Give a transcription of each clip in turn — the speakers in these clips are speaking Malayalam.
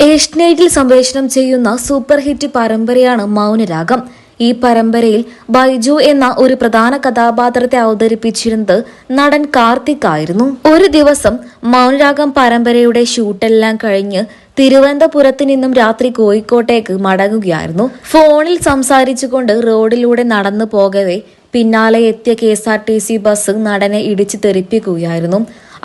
ഏഷ്യനൈറ്റിൽ സംപ്രേഷണം ചെയ്യുന്ന സൂപ്പർ ഹിറ്റ് പരമ്പരയാണ് മൗനരാഗം. ഈ പരമ്പരയിൽ ബൈജു എന്ന ഒരു പ്രധാന കഥാപാത്രത്തെ അവതരിപ്പിച്ചിരുന്നത് നടൻ കാർത്തിക് ആയിരുന്നു. ഒരു ദിവസം മൗനരാഗം പരമ്പരയുടെ ഷൂട്ടെല്ലാം കഴിഞ്ഞ് തിരുവനന്തപുരത്ത് നിന്നും രാത്രി കോഴിക്കോട്ടേക്ക് മടങ്ങുകയായിരുന്നു. ഫോണിൽ സംസാരിച്ചുകൊണ്ട് റോഡിലൂടെ നടന്നു പോകവേ പിന്നാലെ എത്തിയ K S R T C bus നടനെ ഇടിച്ചു തെറിപ്പിക്കുകയായിരുന്നു.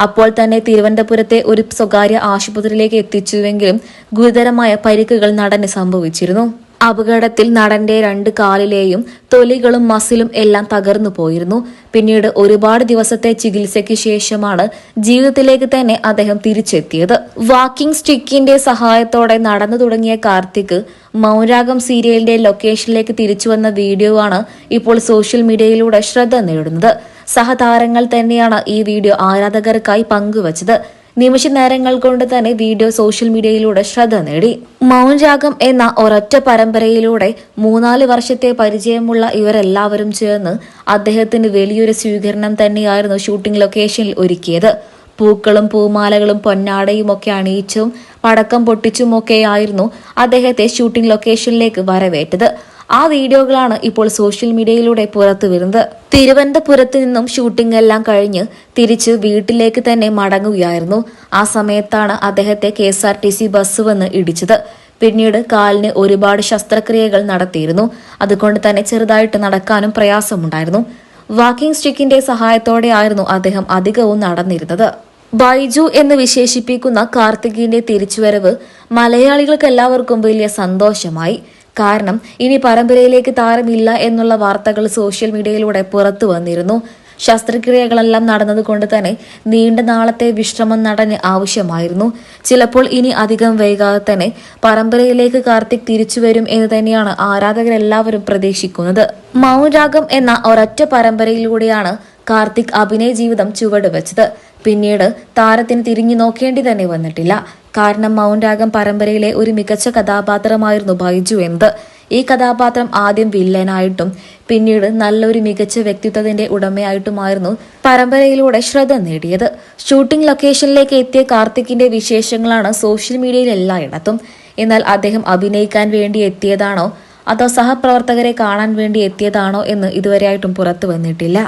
അപ്പോൾ തന്നെ തിരുവനന്തപുരത്തെ ഒരു സ്വകാര്യ ആശുപത്രിയിലേക്ക് എത്തിച്ചുവെങ്കിലും ഗുരുതരമായ പരിക്കുകൾ നടന് സംഭവിച്ചിരുന്നു. അപകടത്തിൽ നടന്റെ രണ്ട് കാലിലെയും തൊലികളും മസിലും എല്ലാം തകർന്നു പോയിരുന്നു. പിന്നീട് ഒരുപാട് ദിവസത്തെ ചികിത്സയ്ക്ക് ശേഷമാണ് ജീവിതത്തിലേക്ക് തന്നെ അദ്ദേഹം തിരിച്ചെത്തിയത്. വാക്കിംഗ് സ്റ്റിക്കിന്റെ സഹായത്തോടെ നടന്നു തുടങ്ങിയ കാർത്തിക് മൗരാഗം സീരിയലിന്റെ ലൊക്കേഷനിലേക്ക് തിരിച്ചു വന്ന വീഡിയോ ആണ് ഇപ്പോൾ സോഷ്യൽ മീഡിയയിലൂടെ ശ്രദ്ധ നേടുന്നത്. സഹതാരങ്ങൾ തന്നെയാണ് ഈ വീഡിയോ ആരാധകർക്കായി പങ്കുവച്ചത്. നിമിഷ നേരങ്ങൾ കൊണ്ട് തന്നെ വീഡിയോ സോഷ്യൽ മീഡിയയിലൂടെ ശ്രദ്ധ നേടി. മൗൻരാഗം എന്ന ഒരൊറ്റ പരമ്പരയിലൂടെ മൂന്നാൽ വർഷത്തെ പരിചയമുള്ള ഇവരെല്ലാവരും ചേർന്ന് അദ്ദേഹത്തിന് വലിയൊരു സ്വീകരണം തന്നെയായിരുന്നു ഷൂട്ടിംഗ് ലൊക്കേഷനിൽ ഒരുക്കിയത്. പൂക്കളും പൂമാലകളും പൊന്നാടയും ഒക്കെ അണിയിച്ചും പടക്കം പൊട്ടിച്ചുമൊക്കെയായിരുന്നു അദ്ദേഹത്തെ ഷൂട്ടിംഗ് ലൊക്കേഷനിലേക്ക് വരവേറ്റത്. ആ വീഡിയോകളാണ് ഇപ്പോൾ സോഷ്യൽ മീഡിയയിലൂടെ പുറത്തു വരുന്നത്. തിരുവനന്തപുരത്ത് നിന്നും ഷൂട്ടിംഗ് എല്ലാം കഴിഞ്ഞ് തിരിച്ച് വീട്ടിലേക്ക് തന്നെ മടങ്ങുകയായിരുന്നു. ആ സമയത്താണ് അദ്ദേഹത്തെ K S R T C bus വന്ന് ഇടിച്ചത്. പിന്നീട് കാലിന് ഒരുപാട് ശസ്ത്രക്രിയകൾ നടത്തിയിരുന്നു. അതുകൊണ്ട് തന്നെ ചെറുതായിട്ട് നടക്കാനും പ്രയാസമുണ്ടായിരുന്നു. വാക്കിംഗ് സ്റ്റിക്കിന്റെ സഹായത്തോടെ ആയിരുന്നു അദ്ദേഹം അധികവും നടന്നിരുന്നത്. ബൈജു എന്ന് വിശേഷിപ്പിക്കുന്ന കാർത്തികിന്റെ തിരിച്ചുവരവ് മലയാളികൾക്ക് എല്ലാവർക്കും വലിയ സന്തോഷമായി. കാരണം ഇനി പരമ്പരയിലേക്ക് താരമില്ല എന്നുള്ള വാർത്തകൾ സോഷ്യൽ മീഡിയയിലൂടെ പുറത്തു വന്നിരുന്നു. ശസ്ത്രക്രിയകളെല്ലാം നടന്നതുകൊണ്ട് തന്നെ നീണ്ട നാളത്തെ വിശ്രമം നടന് ആവശ്യമായിരുന്നു. ചിലപ്പോൾ ഇനി അധികം വൈകാതെ തന്നെ പരമ്പരയിലേക്ക് കാർത്തിക് തിരിച്ചു വരും എന്ന് തന്നെയാണ് ആരാധകരെല്ലാവരും പ്രതീക്ഷിക്കുന്നത്. മൗരാഗം എന്ന ഒരൊറ്റ പരമ്പരയിലൂടെയാണ് കാർത്തിക് അഭിനയ ജീവിതം ചുവടുവെച്ചത്. പിന്നീട് താരത്തിന് തിരിഞ്ഞു നോക്കേണ്ടി തന്നെ വന്നിട്ടില്ല. കാരണം മൗൻരാഗം പരമ്പരയിലെ ഒരു മികച്ച കഥാപാത്രമായിരുന്നു ബൈജു എന്നത് ഈ കഥാപാത്രം ആദ്യം വില്ലനായിട്ടും പിന്നീട് നല്ലൊരു മികച്ച വ്യക്തിത്വത്തിന്റെ ഉടമയായിട്ടുമായിരുന്നു പരമ്പരയിലൂടെ ശ്രദ്ധ നേടിയത്. ഷൂട്ടിംഗ് ലൊക്കേഷനിലേക്ക് എത്തിയ കാർത്തിക്കിന്റെ വിശേഷങ്ങളാണ് സോഷ്യൽ മീഡിയയിൽ എല്ലായിടത്തും. എന്നാൽ അദ്ദേഹം അഭിനയിക്കാൻ വേണ്ടി എത്തിയതാണോ അതോ സഹപ്രവർത്തകരെ കാണാൻ വേണ്ടി എത്തിയതാണോ എന്ന് ഇതുവരെയായിട്ടും പുറത്തു വന്നിട്ടില്ല.